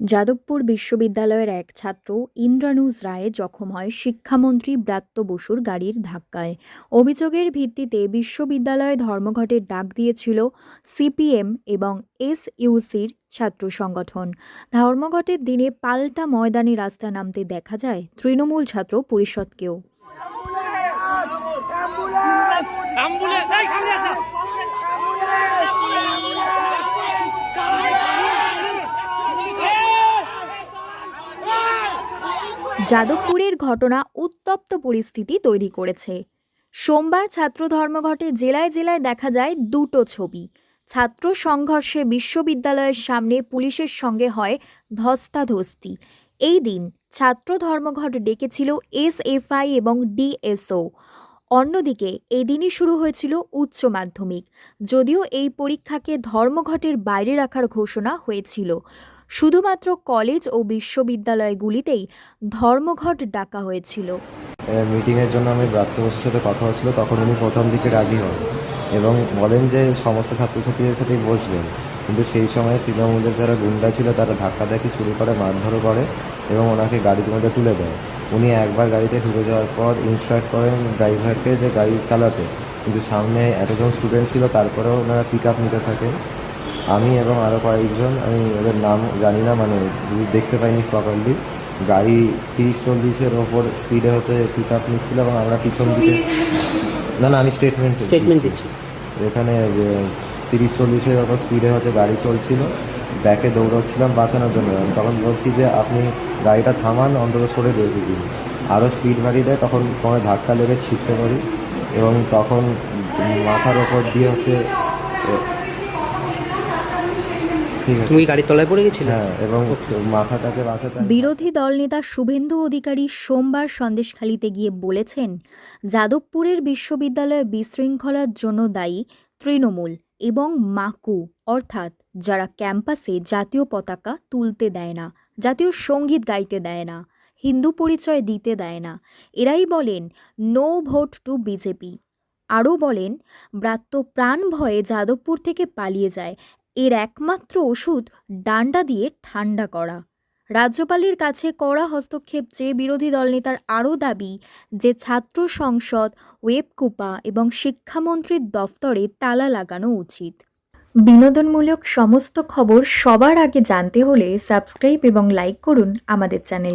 যাদবপুর বিশ্ববিদ্যালয়ের এক ছাত্র ইন্দ্রানুজ রায় জখম হয় শিক্ষামন্ত্রী ব্রাত্য বসুর গাড়ির ধাক্কায় অভিযোগের ভিত্তিতে বিশ্ববিদ্যালয়ে ধর্মঘটের ডাক দিয়েছিল সিপিএম এবং এসইউসির ছাত্র সংগঠন ধর্মঘটের দিনে পাল্টা ময়দানে রাস্তা নামতে দেখা যায় তৃণমূল ছাত্র পরিষদকেও অ্যাম্বুলেন্স এই সামনে আসো যাদবপুরের ঘটনা উত্তপ্ত পরিস্থিতি তৈরি করেছে। সোমবার ছাত্র ধর্মঘটে জেলায় জেলায় দেখা যায় দুটো ছবি। ছাত্র সংঘর্ষে বিশ্ববিদ্যালয়ের সামনে পুলিশের সঙ্গে হয় ধস্তাধস্তি। এই দিন ছাত্র ধর্মঘট ডেকেছিল এস এসএফআই এবং ডিএসও। অন্যদিকে এই দিনই শুরু হয়েছিল উচ্চ মাধ্যমিক। যদিও এই পরীক্ষাকে ধর্মঘটের বাইরে রাখার ঘোষণা হয়েছিল। শুধুমাত্র কলেজ ও বিশ্ববিদ্যালয়গুলিতেই ধর্মঘট ডাকা হয়েছিল। মিটিংয়ের জন্য আমি ব্রাত্য সাথে কথা হচ্ছিল তখন উনি প্রথম দিকে রাজি হন এবং বলেন যে সমস্ত ছাত্রছাত্রীদের সাথেই বসবেন। কিন্তু সেই সময় তৃণমূলের যারা গুন্ডা ছিল, তারা ধাক্কাধাক্কি শুরু করে, মারধরও করে এবং ওনাকে গাড়ির মধ্যে তুলে দেয়। উনি একবার গাড়িতে ঢুকে যাওয়ার পর ইনস্ট্রাক্ট করেন ড্রাইভারকে যে গাড়ি চালাতে। কিন্তু সামনে এতজন স্টুডেন্ট ছিল, তারপরেও ওনারা পিক আপ নিতে থাকেন। আমি এবং আরও কয়েকজন আমি ওদের নাম জানি না মানে জিনিস দেখতে পাইনি প্রপারলি গাড়ি তিরিশ চল্লিশের ওপর স্পিডে হচ্ছে পিক আপ নিচ্ছিল এবং আমরা পিছন দিকে না না আমি স্টেটমেন্ট স্টেটমেন্ট দিচ্ছি। এখানে তিরিশ চল্লিশের ওপর স্পিডে হচ্ছে গাড়ি চলছিল ব্যাকে দৌড়াচ্ছিলাম বাঁচানোর জন্য। আমি তখন বলছি যে আপনি গাড়িটা থামান অন্তত সরে দিয়ে দিন। আরও স্পিড বাড়িয়ে দেয় তখন কোনো ধাক্কা লেগে ছিটতে পারি এবং তখন মাথার ওপর দিয়ে হচ্ছে তুমি গাড়ির তলায় পড়ে গেছিলে? হ্যাঁ এবং মাথাটাকে বাঁচাতে বিরোধী দলনেতা শুভেন্দু অধিকারী সোমবার সন্দেশখালিতে গিয়ে বলেছেন যাদবপুরের বিশ্ববিদ্যালয়ের বিশৃঙ্খলার জন্য দায়ী তৃণমূল এবং মাকু অর্থাৎ যারা ক্যাম্পাসে জাতীয় পতাকা তুলতে দেয় না জাতীয় সংগীত গাইতে দেয় না হিন্দু পরিচয় দিতে দেয় না এরাই বলেন নো ভোট টু বিজেপি। আরও বলেন ব্রাত্য প্রাণ ভয়ে যাদবপুর থেকে পালিয়ে যায় এর একমাত্র ওষুধ ডান্ডা দিয়ে ঠান্ডা করা। রাজ্যপালের কাছে কড়া হস্তক্ষেপ চেয়ে বিরোধী দলনেতার আরও দাবি যে ছাত্র সংসদ ওয়েবকুপা এবং শিক্ষামন্ত্রীর দফতরে তালা লাগানো উচিত। বিনোদনমূলক সমস্ত খবর সবার আগে জানতে হলে সাবস্ক্রাইব এবং লাইক করুন আমাদের চ্যানেল